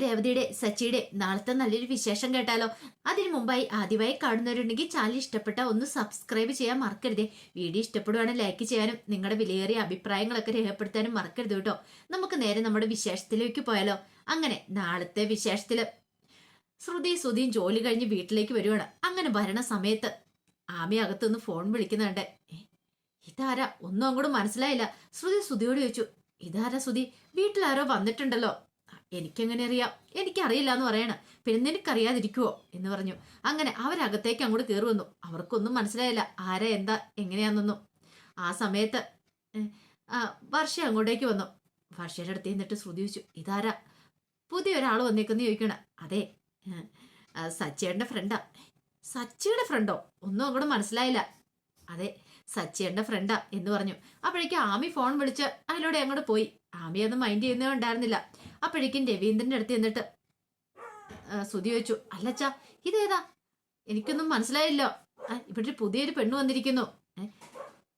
രേവതിയുടെ സച്ചിയുടെ നാളത്തെ നല്ലൊരു വിശേഷം കേട്ടാലോ? അതിനു മുമ്പായി ആദ്യമായി കാണുന്നവരുണ്ടെങ്കിൽ ചാനൽ ഇഷ്ടപ്പെട്ട ഒന്ന് സബ്സ്ക്രൈബ് ചെയ്യാൻ മറക്കരുത്. വീഡിയോ ഇഷ്ടപ്പെടുവാണെങ്കിൽ ലൈക്ക് ചെയ്യാനും നിങ്ങളുടെ വിലയേറിയ അഭിപ്രായങ്ങളൊക്കെ രേഖപ്പെടുത്താനും മറക്കരുത് കേട്ടോ. നമുക്ക് നേരെ നമ്മുടെ വിശേഷത്തിലേക്ക് പോയാലോ? അങ്ങനെ നാളത്തെ വിശേഷത്തിൽ ശ്രുതി ശ്രുതിയും ജോലി കഴിഞ്ഞ് വീട്ടിലേക്ക് വരുവാണ്. അങ്ങനെ വരണ സമയത്ത് ആമി അകത്തുനിന്ന് ഫോൺ വിളിക്കുന്നുണ്ട്. "ഏ, ഇതാരാ? ഒന്നും അങ്ങോട്ട് മനസ്സിലായില്ല. ശ്രുതി ശ്രുതിയോട് ചോദിച്ചു. ഇതാരാ ശ്രുതി വീട്ടിലാരോ വന്നിട്ടുണ്ടല്ലോ. എനിക്കെങ്ങനെ അറിയാം എനിക്കറിയില്ല എന്ന് പറയണ. പിന്നെ നിനക്കറിയാതിരിക്കുവോ എന്ന് പറഞ്ഞു. അങ്ങനെ അവരകത്തേക്ക് അങ്ങോട്ട് കയറി വന്നു. അവർക്കൊന്നും മനസ്സിലായില്ല. ആരാ എന്താ എങ്ങനെയാണെന്നൊന്നും ആ സമയത്ത് വർഷ അങ്ങോട്ടേക്ക് വന്നു. വർഷയുടെ അടുത്ത് നിന്നിട്ട് ശ്രുതി ചോദിച്ചു ഇതാരാ? പുതിയ ഒരാൾ വന്നേക്കെന്ന് ചോദിക്കണ. അതെ സച്ചേട്ടന്റെ ഫ്രണ്ടാ. സച്ചിയുടെ ഫ്രണ്ടോ? ഒന്നും അങ്ങോട്ട് മനസ്സിലായില്ല. അതെ സച്ചിയുടെ ഫ്രണ്ടാ എന്ന് പറഞ്ഞു. അപ്പോഴേക്കും ആമി ഫോൺ വിളിച്ച് അതിലൂടെ അങ്ങോട്ട് പോയി. ആമി അത് മൈൻഡ് ചെയ്യുന്നേ ഉണ്ടായിരുന്നില്ല അപ്പോഴേക്കും രവീന്ദ്രന്റെ അടുത്ത് എന്നിട്ട് സ്തുതി ചോദിച്ചു അല്ലച്ചാ ഇതേതാ? എനിക്കൊന്നും മനസ്സിലായില്ലോ. ഇവിടെ പുതിയൊരു പെണ്ണ് വന്നിരിക്കുന്നു.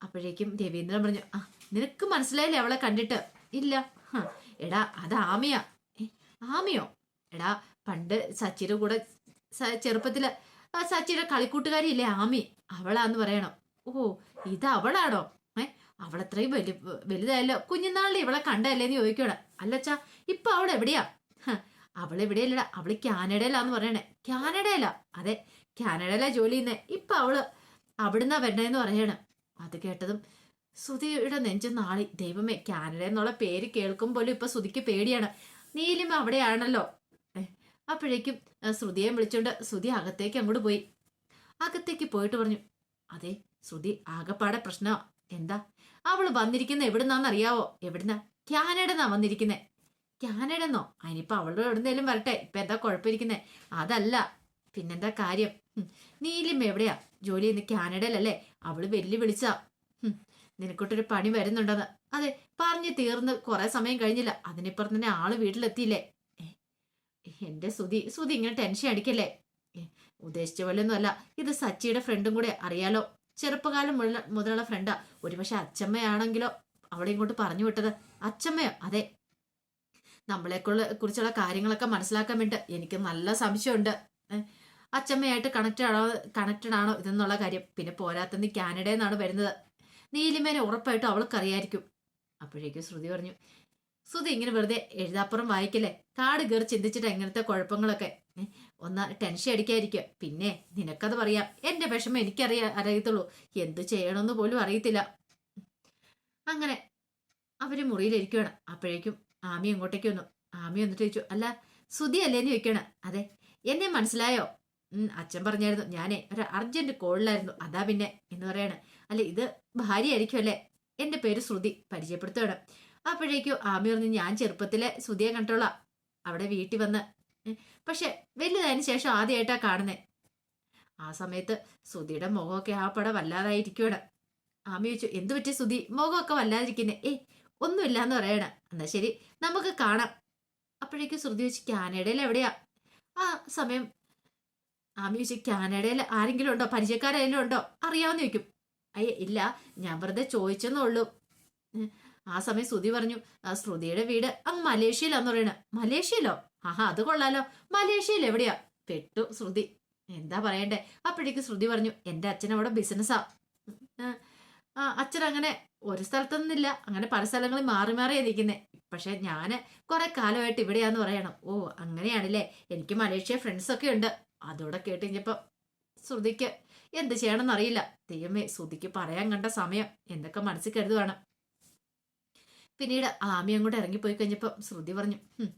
അപ്പോഴേക്കും രവീന്ദ്രൻ പറഞ്ഞു ആ നിനക്ക് മനസ്സിലായില്ലേ അവളെ കണ്ടിട്ട്? ഇല്ല. എടാ അത് ആമിയാ. ആമിയോ? എടാ പണ്ട് സച്ചിയുടെ കൂടെ ചെറുപ്പത്തിൽ സച്ചിയുടെ കളിക്കൂട്ടുകാരിയില്ലേ ആമി? അവളാന്ന് പറയണം. ഓ ഇത് അവളാണോ? അവളത്രയും വലു വലുതായല്ലോ. കുഞ്ഞുനാളിൽ ഇവളെ കണ്ടല്ലേ എന്ന് ചോദിക്കണം അല്ലച്ചാ ഇപ്പൊ അവൾ എവിടെയാ എവിടെയല്ലടാ അവൾ കാനഡയിലാന്ന് പറയണേ. കാനഡയിലാ. അതെ കാനഡയിലാ ജോലി ചെയ്യുന്നേ. ഇപ്പൊ അവൾ അവിടുന്നാ വരണേന്ന് പറയണം. അത് കേട്ടതും സുധിയുടെ നെഞ്ചു നാളി. ദൈവമേ കാനഡ എന്നുള്ള പേര് കേൾക്കും പോലും ഇപ്പൊ സുധിക്ക് പേടിയാണ്. നീലിമ അവിടെയാണല്ലോ. അപ്പോഴേക്കും ശ്രുതിയെ വിളിച്ചോണ്ട് ശ്രുതി അകത്തേക്ക് അങ്ങോട്ട് പോയി. അകത്തേക്ക് പോയിട്ട് പറഞ്ഞു അതെ ശ്രുതി ആകപ്പാടെ പ്രശ്നമാ എന്താ? അവൾ വന്നിരിക്കുന്ന എവിടുന്നാന്നറിയാവോ? എവിടുന്നാ? കാനഡന്നാ വന്നിരിക്കുന്നേ. കാനഡന്നോ? അതിനിപ്പോ അവളുടെ എവിടുന്നേലും വരട്ടെ. ഇപ്പൊ എന്താ കുഴപ്പമിരിക്കുന്നത് അതല്ല. പിന്നെന്താ കാര്യം? നീലിമ്മ നീലിം എവിടെയാ? ജോലി ചെയ്യുന്ന കാനഡയിലല്ലേ? അവൾ വെല്ലു വിളിച്ചാ നിനക്കൊട്ടൊരു പണി വരുന്നുണ്ടെന്ന്. അതെ പറഞ്ഞു തീർന്ന് കുറെ സമയം കഴിഞ്ഞില്ല. അതിനിപ്പുറം തന്നെ ആൾ വീട്ടിലെത്തിയില്ലേ? എന്റെ സുതി സുതി ഇങ്ങനെ ടെൻഷൻ അടിക്കല്ലേ? ഉദ്ദേശിച്ച പോലെയൊന്നും ഇത് സച്ചിയുടെ ഫ്രണ്ടും കൂടെ അറിയാലോ? ചെറുപ്പകാലം മുതല- മുതലുള്ള ഫ്രണ്ടാ ഒരുപക്ഷെ അച്ചമ്മയാണെങ്കിലോ അവളെ ഇങ്ങോട്ട് പറഞ്ഞു വിട്ടത്. അച്ചമ്മയോ അതെ. നമ്മളെക്കുള്ള കുറിച്ചുള്ള കാര്യങ്ങളൊക്കെ മനസ്സിലാക്കാൻ വേണ്ടി എനിക്ക് നല്ല സംശയമുണ്ട്. അച്ചമ്മയായിട്ട് കണക്റ്റഡ് ആണോ കണക്റ്റഡ് ആണോ ഇതെന്നുള്ള കാര്യം. പിന്നെ പോരാത്തന്ന് കാനഡയിൽ നിന്നാണ് വരുന്നത്. നീലിമേനെ ഉറപ്പായിട്ടും അവൾക്കറിയായിരിക്കും. അപ്പോഴേക്കും ശ്രുതി പറഞ്ഞു ശ്രുതി ഇങ്ങനെ വെറുതെ എഴുതാപ്പുറം വായിക്കല്ലേ? കാട് കയറി ചിന്തിച്ചിട്ട് എങ്ങനത്തെ കുഴപ്പങ്ങളൊക്കെ. ഒന്ന് ടെൻഷൻ അടിക്കാതിരിക്കുക. പിന്നെ നിനക്കത് പറയാം. എന്റെ വിഷമം എനിക്കറിയാ അറിയത്തുള്ളൂ. എന്ത് ചെയ്യണമെന്ന് പോലും അറിയത്തില്ല. അങ്ങനെ അവർ മുറിയിലിരിക്കുകയാണ് അപ്പോഴേക്കും ആമി അങ്ങോട്ടേക്ക് വന്നു. ആമി വന്നിട്ട് ചോദിച്ചു അല്ല സുതി അല്ലേന്ന് ചോദിക്കണം അതെ എന്നെ മനസ്സിലായോ? അച്ഛൻ പറഞ്ഞായിരുന്നു ഞാനേ ഒരു അർജന്റ് കോളിലായിരുന്നു അതാ പിന്നെ എന്ന് പറയാണ്. അല്ല ഇത് ഭാര്യയായിരിക്കും അല്ലേ? എന്റെ പേര് ശ്രുതി. പരിചയപ്പെടുത്തുകയാണ്. അപ്പോഴേക്കും ആമി പറഞ്ഞു ഞാൻ ചെറുപ്പത്തിലെ ശ്രുതിയെ കണ്ടോളാം അവിടെ വീട്ടിൽ വന്ന് പക്ഷെ വലുതായതിനു ശേഷം ആദ്യമായിട്ടാ കാണുന്നേ. ആ സമയത്ത് സുധിയുടെ മുഖമൊക്കെ ആ പടം വല്ലാതായിരിക്കൂടെ ആമി ചോദിച്ചു എന്തു പറ്റി സുധി? മുഖമൊക്കെ വല്ലാതിരിക്കുന്നേ. ഏയ് ഒന്നുമില്ല എന്ന് പറയണ. എന്നാ ശരി നമുക്ക് കാണാം. അപ്പോഴേക്കും ശ്രുതി വെച്ച് കാനഡയിൽ എവിടെയാ? ആ സമയം ആമി ചോദിച്ചു കാനഡയിൽ ആരെങ്കിലും ഉണ്ടോ? പരിചയക്കാരെങ്കിലും ഉണ്ടോ? അറിയാവുന്ന ചോദിക്കും. അയ്യേ ഇല്ല ഞാൻ വെറുതെ ചോദിച്ചെന്നേ ഉള്ളൂ. ഉം. ആ സമയം ശ്രുതി പറഞ്ഞു "ആ, ശ്രുതിയുടെ വീട് അങ്ങ് മലേഷ്യയിലാന്ന് പറയണ. മലേഷ്യയിലോ? ആഹാ അത് കൊള്ളാലോ. മലേഷ്യയിൽ എവിടെയാ? പെട്ടു ശ്രുതി. എന്താ പറയണ്ടേ? അപ്പോഴേക്ക് ശ്രുതി പറഞ്ഞു എന്റെ അച്ഛൻ അവിടെ ബിസിനസ്സാ അച്ഛൻ അങ്ങനെ ഒരു സ്ഥലത്തൊന്നുമില്ല. അങ്ങനെ പല സ്ഥലങ്ങളിൽ മാറി മാറി ഇരിക്കുന്നേ. പക്ഷെ ഞാൻ കുറെ കാലമായിട്ട് ഇവിടെയാന്ന് പറയണം. ഓ അങ്ങനെയാണല്ലേ. എനിക്ക് മലേഷ്യ ഫ്രണ്ട്സ് ഒക്കെ ഉണ്ട്. അതോടെ കേട്ട് കഴിഞ്ഞപ്പോ ശ്രുതിക്ക് എന്ത് ചെയ്യണമെന്നറിയില്ല ദൈവമേ ശ്രുതിക്ക് പറയാൻ കണ്ട സമയം. എന്തൊക്കെ മനസ്സിൽ കരുതുവാണ്. പിന്നീട് ആമി അങ്ങോട്ട് ഇറങ്ങിപ്പോയി കഴിഞ്ഞപ്പം ശ്രുതി പറഞ്ഞു "ഹും,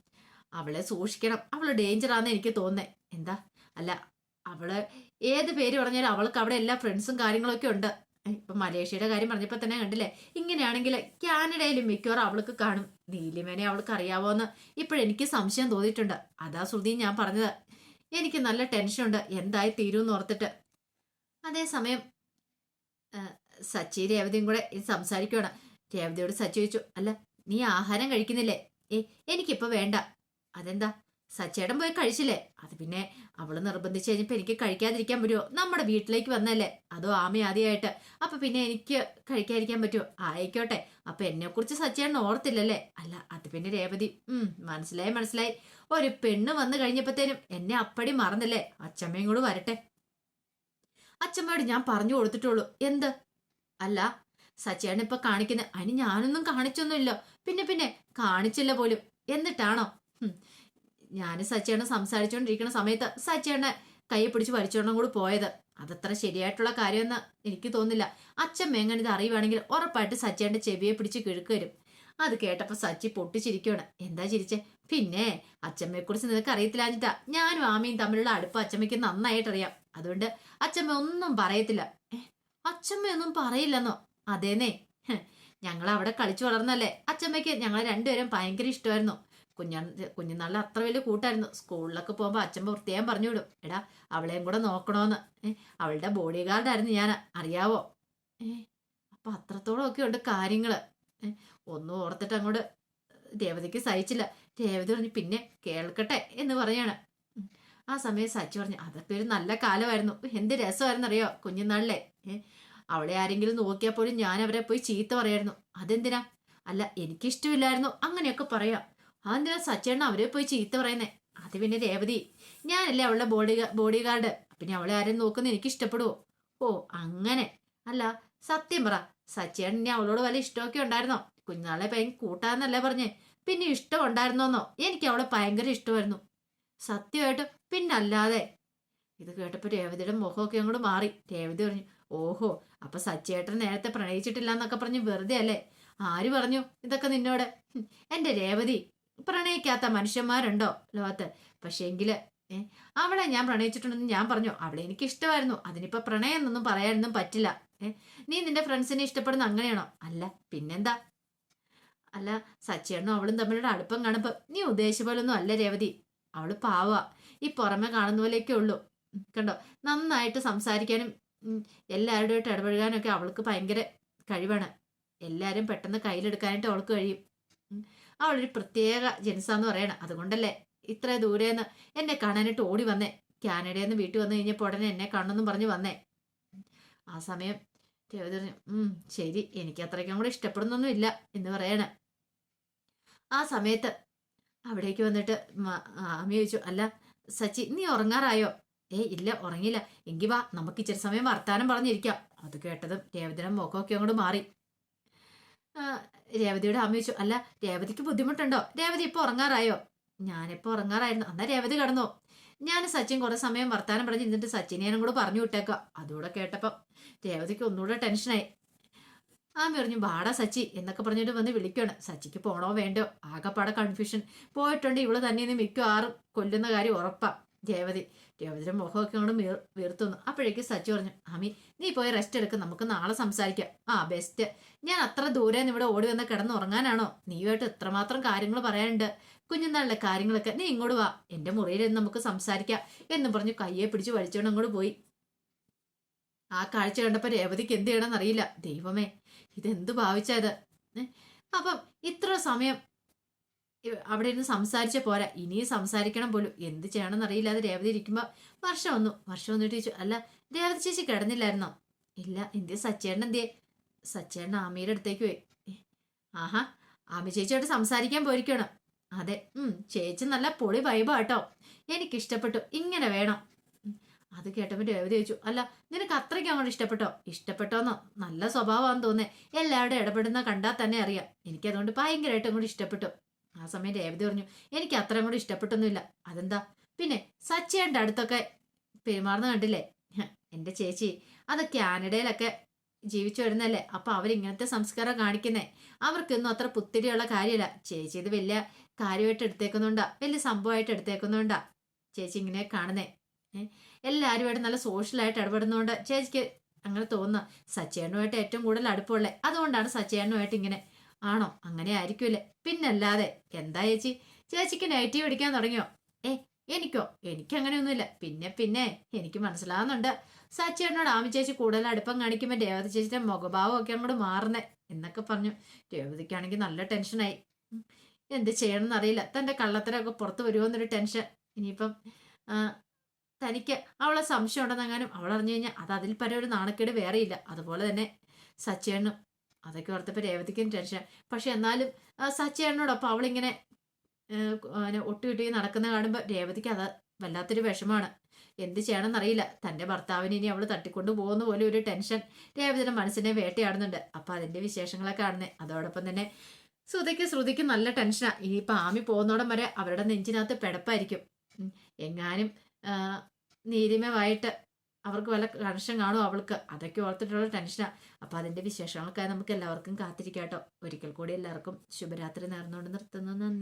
അവളെ സൂക്ഷിക്കണം. അവൾ ഡേഞ്ചറാന്ന് എനിക്ക് തോന്നേ എന്താ? അല്ല അവൾ ഏത് പേര് പറഞ്ഞാലും അവൾക്ക് അവിടെ എല്ലാ ഫ്രണ്ട്സും കാര്യങ്ങളൊക്കെ ഉണ്ട്. ഇപ്പൊ മലേഷ്യയുടെ കാര്യം പറഞ്ഞപ്പോ തന്നെ കണ്ടില്ലേ? ഇങ്ങനെയാണെങ്കിൽ കാനഡയിലും മിക്കവാറും അവൾക്ക് കാണും. നീലിമേനെ അവൾക്ക് അറിയാവോന്ന് ഇപ്പോഴെനിക്ക് സംശയം തോന്നിയിട്ടുണ്ട്. അതാ ശ്രുതി ഞാൻ പറഞ്ഞത്. എനിക്ക് നല്ല ടെൻഷനുണ്ട് എന്തായി തീരുമെന്ന് ഓർത്തിട്ട്. അതേസമയം സച്ചി രേവതിയും കൂടെ ഇത് സംസാരിക്കുവാണ്. രേവതിയോട് സച്ചി ചോദിച്ചു അല്ല നീ ആഹാരം കഴിക്കുന്നില്ലേ? ഏ എനിക്കിപ്പോ വേണ്ട. അതെന്താ? സച്ചേടൻ പോയി കഴിച്ചില്ലേ? അത് പിന്നെ അവൾ നിർബന്ധിച്ച് കഴിഞ്ഞപ്പോ എനിക്ക് കഴിക്കാതിരിക്കാൻ പറ്റുമോ നമ്മുടെ വീട്ടിലേക്ക് വന്നല്ലേ? അതോ ആമ ആദ്യമായിട്ട് അപ്പൊ പിന്നെ എനിക്ക് കഴിക്കാതിരിക്കാൻ പറ്റുമോ ആയിക്കോട്ടെ. അപ്പൊ എന്നെ കുറിച്ച് സച്ചേടൻ ഓർത്തില്ലല്ലേ? അല്ല അത് പിന്നെ രേവതി. ഉം മനസ്സിലായി മനസ്സിലായി. ഒരു പെണ്ണ് വന്നു കഴിഞ്ഞപ്പോഴത്തേനും എന്നെ അപ്പടി മറന്നില്ലേ? അച്ചമ്മയും കൂടെ വരട്ടെ. അച്ചമ്മയോട് ഞാൻ പറഞ്ഞു കൊടുത്തിട്ടുള്ളൂ. എന്ത്? അല്ല സച്ചേടൻ ഇപ്പൊ കാണിക്കുന്ന അതിന് ഞാനൊന്നും കാണിച്ചൊന്നുമില്ല. പിന്നെ പിന്നെ കാണിച്ചില്ല പോലും. എന്നിട്ടാണോ? ഞാൻ സച്ചേട്ടൻ സംസാരിച്ചുകൊണ്ടിരിക്കുന്ന സമയത്ത് സച്ചേട്ടനെ കൈ പിടിച്ച് വലിച്ചോണം കൂടി പോയത്. അതത്ര ശരിയായിട്ടുള്ള കാര്യമെന്ന് എനിക്ക് തോന്നില്ല അച്ഛൻ എങ്ങനെ ഇത് അറിയുവാണെങ്കിൽ ഉറപ്പായിട്ട് സച്ചേട്ടന്റെ ചെവിയെ പിടിച്ച് കിഴക്കരും അത് കേട്ടപ്പോൾ സച്ചി പൊട്ടിച്ചിരിക്കുകയാണ് എന്താ ചിരിച്ചേ? പിന്നെ അച്ചമ്മയെ കുറിച്ച് നിനക്ക് അറിയത്തില്ലാഞ്ഞിട്ടാ ഞാനും ആമയും തമ്മിലുള്ള അടുപ്പ് അച്ചമ്മയ്ക്ക് നന്നായിട്ടറിയാം. അതുകൊണ്ട് അച്ചമ്മ ഒന്നും പറയത്തില്ല. അച്ഛമ്മയൊന്നും പറയില്ലെന്നോ? അതേനേ ഞങ്ങൾ അവിടെ കളിച്ചു വളർന്നല്ലേ? അച്ചമ്മയ്ക്ക് ഞങ്ങളെ രണ്ടുപേരും ഭയങ്കര ഇഷ്ടമായിരുന്നു. കുഞ്ഞാ കുഞ്ഞുനാളിൽ അത്ര വലിയ കൂട്ടായിരുന്നു. സ്കൂളിലൊക്കെ പോകുമ്പോൾ അച്ഛൻ പ്രത്യേകം പറഞ്ഞു വിടും എടാ അവളെയും കൂടെ നോക്കണോന്ന്. ഏഹ് അവളുടെ ബോഡി ഗാർഡായിരുന്നു ഞാൻ. അറിയാവോ? അപ്പൊ അത്രത്തോളം ഒക്കെ ഉണ്ട് കാര്യങ്ങൾ. ഏ ഒന്നും ഓർത്തിട്ട് അങ്ങോട്ട് രേവതിക്ക് സഹിച്ചില്ല. രേവതി പറഞ്ഞു പിന്നെ കേൾക്കട്ടെ എന്ന് പറയാണ്. ആ സമയം സച്ചി പറഞ്ഞു അതൊക്കെ ഒരു നല്ല കാലമായിരുന്നു. എന്ത് രസമായിരുന്നു അറിയോ കുഞ്ഞുനാളിലെ അവളെ ആരെങ്കിലും നോക്കിയാൽ പോലും ഞാൻ അവരെ പോയി ചീത്ത പറയായിരുന്നു. അതെന്തിനാ? അല്ല എനിക്കിഷ്ടമില്ലായിരുന്നു. അങ്ങനെയൊക്കെ പറയാം. അതെന്തിനാ സച്ചേണ്ണ അവരെ പോയി ചീത്ത പറയുന്നേ? അത് പിന്നെ രേവതി. ഞാനല്ലേ അവളുടെ ബോഡി ബോഡി ഗാർഡ് പിന്നെ അവളെ ആരും നോക്കുന്ന എനിക്ക് ഇഷ്ടപ്പെടുവോ ഓ അങ്ങനെ. അല്ല സത്യം പറ. സച്ചേണ്ണന് അവളോട് വല്ല ഇഷ്ടമൊക്കെ ഉണ്ടായിരുന്നോ? കുഞ്ഞാളെ പയ്യൻ കൂട്ടാന്നല്ലേ പറഞ്ഞേ. പിന്നെ ഇഷ്ടം ഉണ്ടായിരുന്നോന്നോ എനിക്ക് അവളെ ഭയങ്കര ഇഷ്ടമായിരുന്നു. സത്യമായിട്ട് പിന്നല്ലാതെ. ഇത് കേട്ടപ്പോ രേവതിയുടെ മുഖമൊക്കെ അങ്ങോട്ട് മാറി. രേവതി പറഞ്ഞു ഓഹോ അപ്പൊ സച്ചേട്ടൻ നേരത്തെ പ്രണയിച്ചിട്ടില്ല എന്നൊക്കെ പറഞ്ഞ് വെറുതെ അല്ലേ ആര് പറഞ്ഞു ഇതൊക്കെ നിന്നോട്? എന്റെ രേവതി പ്രണയിക്കാത്ത മനുഷ്യന്മാരുണ്ടോ? ലോകത്ത്. പക്ഷേങ്കിൽ ഏഹ് അവളെ ഞാൻ പ്രണയിച്ചിട്ടുണ്ടെന്ന് ഞാൻ പറഞ്ഞു. അവളെ എനിക്ക് ഇഷ്ടമായിരുന്നു അതിനിപ്പോ പ്രണയം എന്നൊന്നും പറയാനൊന്നും പറ്റില്ല. നീ നിന്റെ ഫ്രണ്ട്സിനെ ഇഷ്ടപ്പെടുന്ന അങ്ങനെയാണോ? അല്ല പിന്നെന്താ? അല്ല സച്ചേട്ടനും അവളും തമ്മിലുള്ള അടുപ്പം കാണുമ്പ് നീ ഉദ്ദേശിച്ച പോലൊന്നും അല്ല രേവതി. അവൾ പാവ. ഈ പുറമെ കാണുന്ന പോലെയൊക്കെ ഉള്ളൂ. കണ്ടോ? നന്നായിട്ട് സംസാരിക്കാനും എല്ലാവരുടെ ഇടപഴകാനും ഒക്കെ അവൾക്ക് ഭയങ്കര കഴിവാണ്. എല്ലാരും പെട്ടെന്ന് കയ്യിലെടുക്കാനായിട്ട് അവൾക്ക് കഴിയും. അവളൊരു പ്രത്യേക ജനിസാന്ന് പറയണം. അതുകൊണ്ടല്ലേ ഇത്ര ദൂരേന്ന് എന്നെ കാണാനായിട്ട് ഓടി വന്നേ. കാനഡയിൽ നിന്ന് വീട്ടിൽ വന്നു കഴിഞ്ഞപ്പോൾ ഉടനെ എന്നെ കാണണമെന്നും പറഞ്ഞ് വന്നേ. ആ സമയം രേവതി പറഞ്ഞു ശരി എനിക്ക് അത്രയ്ക്കും കൂടെ ഇഷ്ടപ്പെടുന്നൊന്നും ഇല്ല എന്ന് പറയണേ. ആ സമയത്ത് അവിടേക്ക് വന്നിട്ട് അമ്മ ചോദിച്ചു അല്ല സച്ചി നീ ഉറങ്ങാറായോ? ഏ ഇല്ല ഉറങ്ങിയില്ല. എങ്കിൽ വാ നമുക്ക് ഇച്ചിരി സമയം വർത്താനം പറഞ്ഞിരിക്കാം. അത് കേട്ടതും രേവതിയുടെ മുഖമൊക്കെ അങ്ങോട്ട് മാറി. രേവതിയുടെ അമ്മ ചോദിച്ചു അല്ല രേവതിക്ക് ബുദ്ധിമുട്ടുണ്ടോ? രേവതി ഇപ്പൊ ഉറങ്ങാറായോ? ഞാനിപ്പോ ഉറങ്ങാറായിരുന്നു. എന്നാ രേവതി കടന്നു. ഞാൻ സച്ചിൻ കുറെ സമയം വർത്താനം പറഞ്ഞ് ഇരുന്നിട്ട് സച്ചിനേനും കൂടെ പറഞ്ഞു വിട്ടേക്കാം അതുകൂടെ കേട്ടപ്പം രേവതിക്ക് ഒന്നുകൂടെ ടെൻഷനായി. ആ പറഞ്ഞു വാടാ സച്ചി എന്നൊക്കെ പറഞ്ഞിട്ട് വന്ന് വിളിക്കുകയാണ് സച്ചിക്ക് പോണോ വേണ്ടോ ആകെപ്പാടെ കൺഫ്യൂഷൻ. പോയിട്ടുണ്ട്. ഇവൾ തന്നെ മിക്കവാറും കൊല്ലുന്ന കാര്യം ഉറപ്പാ. രേവതി രേവതിയുടെ മുഖമൊക്കെ അങ്ങോട്ട് വീർ വീർത്തുന്നു. അപ്പോഴേക്ക് സച്ചു പറഞ്ഞു ആമി നീ പോയി റെസ്റ്റ് എടുക്കും. നമുക്ക് നാളെ സംസാരിക്കാം. ആ ബെസ്റ്റ് ഞാൻ അത്ര ദൂരെ നിന്ന് ഇവിടെ ഓടി വന്ന് കിടന്നുറങ്ങാനാണോ? നീയുമായിട്ട് എത്രമാത്രം കാര്യങ്ങൾ പറയാനുണ്ട്. കുഞ്ഞുനാളിലെ കാര്യങ്ങളൊക്കെ നീ ഇങ്ങോട്ട് വാ. എന്റെ മുറിയിലിരുന്ന് നമുക്ക് സംസാരിക്കാം. എന്ന് പറഞ്ഞു കയ്യെ പിടിച്ച് വലിച്ചോണ്ട് അങ്ങോട്ട് പോയി. ആ കാഴ്ച കണ്ടപ്പോൾ രേവതിക്ക് എന്ത് ചെയ്യണമെന്നറിയില്ല ദൈവമേ ഇതെന്ത് ഭാവിച്ചത് അപ്പം ഇത്ര സമയം അവിടെ ഇരുന്ന് സംസാരിച്ച പോരാ. ഇനിയും സംസാരിക്കണം പോലും. എന്ത് ചെയ്യണമെന്ന് അറിയില്ല അത് രേവതി ഇരിക്കുമ്പോൾ വർഷം വന്നു. വർഷം വന്നിട്ട് ചോദിച്ചു അല്ല രേവതി ചേച്ചി കിടന്നില്ലായിരുന്നോ? ഇല്ല എന്തിയ? സച്ചേട്ടൻ എന്തിയെ? സച്ചേട്ടൻ ആമിയുടെ അടുത്തേക്ക് പോയി. ആഹാ. ആമി ചേച്ചിയോട് സംസാരിക്കാൻ പോയിരിക്കണം അതെ. ഉം ചേച്ചി നല്ല പൊളി വൈബാ കേട്ടോ എനിക്കിഷ്ടപ്പെട്ടു. ഇങ്ങനെ വേണം. അത് കേട്ടപ്പോൾ രേവതി ചോദിച്ചു അല്ല നിനക്ക് അത്രയ്ക്ക് അങ്ങോട്ട് ഇഷ്ടപ്പെട്ടോ? ഇഷ്ടപ്പെട്ടോന്നോ? നല്ല സ്വഭാവമാണെന്ന് തോന്നേ എല്ലാവരുടെ ഇടപെടുന്ന കണ്ടാൽ തന്നെ അറിയാം. എനിക്കതുകൊണ്ട് ഭയങ്കരമായിട്ട് അങ്ങോട്ട് ഇഷ്ടപ്പെട്ടു. ആ സമയം രേവതി പറഞ്ഞു എനിക്ക് അത്രയും കൂടി ഇഷ്ടപ്പെട്ടൊന്നുമില്ല. അതെന്താ? പിന്നെ സച്ചിയുടെ അടുത്തൊക്കെ പെരുമാറുന്ന കണ്ടില്ലേ? എന്റെ ചേച്ചി അത് കാനഡയിലൊക്കെ ജീവിച്ചു വരുന്നല്ലേ അപ്പൊ അവരിങ്ങനത്തെ സംസ്കാരം കാണിക്കുന്നേ. അവർക്കൊന്നും അത്ര പുത്തിരിയുള്ള കാര്യമില്ല. ചേച്ചി ഇത് വലിയ കാര്യമായിട്ട് എടുത്തേക്കുന്നുണ്ടാ. വലിയ സംഭവമായിട്ട് എടുത്തേക്കുന്നുണ്ടാ. ചേച്ചി ഇങ്ങനെ കാണുന്നേ. എല്ലാവരുമായിട്ട് നല്ല സോഷ്യലായിട്ട് ഇടപെടുന്നതുകൊണ്ട് ചേച്ചിക്ക് അങ്ങനെ തോന്നുന്നു സച്ചേണ്ണുമായിട്ട് ഏറ്റവും കൂടുതൽ അടുപ്പമുള്ളേ. അതുകൊണ്ടാണ് സച്ചേണ്ണുമായിട്ട് ഇങ്ങനെ ആണോ? അങ്ങനെ ആയിരിക്കൂലേ. പിന്നല്ലാതെ എന്താ ചേച്ചി? ചേച്ചിക്ക് നെഗറ്റീവ് അടിക്കാൻ തുടങ്ങിയോ? ഏ എനിക്കോ? എനിക്ക് അങ്ങനെയൊന്നുമില്ല. പിന്നെ പിന്നെ എനിക്ക് മനസ്സിലാവുന്നുണ്ട്. സച്ചേട്ടനോട് ആമി ചേച്ചി കൂടുതൽ അടുപ്പം കാണിക്കുമ്പോൾ രേവതി ചേച്ചിയുടെ മുഖഭാവം ഒക്കെ അങ്ങോട്ട് മാറുന്നേ എന്നൊക്കെ പറഞ്ഞു. രേവതിക്കാണെങ്കിൽ നല്ല ടെൻഷനായി. എന്ത് ചെയ്യണമെന്ന് അറിയില്ല തന്റെ കള്ളത്തരമൊക്കെ പുറത്ത് വരുമോ എന്നൊരു ടെൻഷൻ. ഇനിയിപ്പം തനിക്ക് അവളെ സംശയം ഉണ്ടെന്നെങ്ങാനും അവൾ അറിഞ്ഞു കഴിഞ്ഞാൽ അത് അതിൽ പരം ഒരു നാണക്കേട് വേറെയില്ല. അതുപോലെ തന്നെ സച്ചേണ്ണും അതൊക്കെ ഓർത്തപ്പോൾ രേവതിക്കും ടെൻഷൻ. പക്ഷെ എന്നാലും സച്ചേട്ടനോടൊപ്പം അവളിങ്ങനെ ഒട്ടുകിട്ടി നടക്കുന്ന കാണുമ്പോൾ രേവതിക്ക് അത് വല്ലാത്തൊരു വിഷമാണ്. എന്ത് ചെയ്യണമെന്നറിയില്ല. തന്റെ ഭർത്താവിനെ ഇനി അവൾ തട്ടിക്കൊണ്ട് പോകുന്ന പോലെ ഒരു ടെൻഷൻ രേവതിയുടെ മനസ്സിനെ വേട്ടയാടുന്നുണ്ട്. അപ്പം അതിന്റെ വിശേഷങ്ങളൊക്കെ കാണുന്നത് അതോടൊപ്പം തന്നെ ശ്രുതിക്ക് ശ്രുതിക്ക് നല്ല ടെൻഷനാണ് ഇനിയിപ്പോൾ ആമി പോകുന്നോടം വരെ അവരുടെ നെഞ്ചിനകത്ത് പിടപ്പായിരിക്കും. എങ്ങാനും ആ, നീലിമയുമായിട്ട് അവർക്ക് വല്ല കണക്ഷൻ കാണും അവൾക്ക്. അതൊക്കെ ഓർത്തിട്ടുള്ള ടെൻഷനാണ് അപ്പോൾ അതിന്റെ വിശേഷങ്ങൾക്കായി നമുക്ക് എല്ലാവർക്കും കാത്തിരിക്കാം കേട്ടോ ഒരിക്കൽ കൂടി എല്ലാവർക്കും ശുഭരാത്രി നേർന്നുകൊണ്ട് നിർത്തുന്നു. നന്ദി.